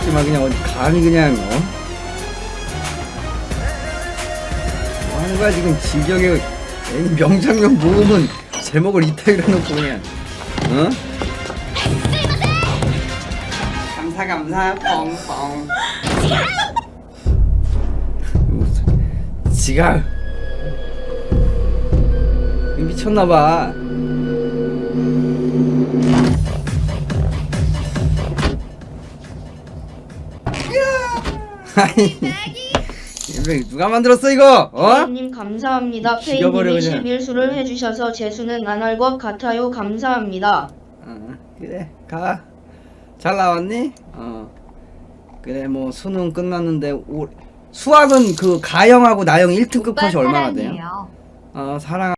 새끼만 그냥 어디 감히 그냥 어? 거야 지금 진격의 명장면 모으면 제목을 이따위로 놓고 그냥 어? 감사 감사. 뻥뻥. 지갈 미쳤나봐 아니 이거 누가 만들었어 이거 어? 페이님 감사합니다. 죽여버려, 페이님이 그냥. 실수를 해주셔서 재수는 안 할 것 같아요. 감사합니다. 어 그래 가 잘 나왔니? 어 그래 뭐 수능 끝났는데 올 수학은 그 가영하고 나영 1등급 컷이 얼마나 돼요? 어 사랑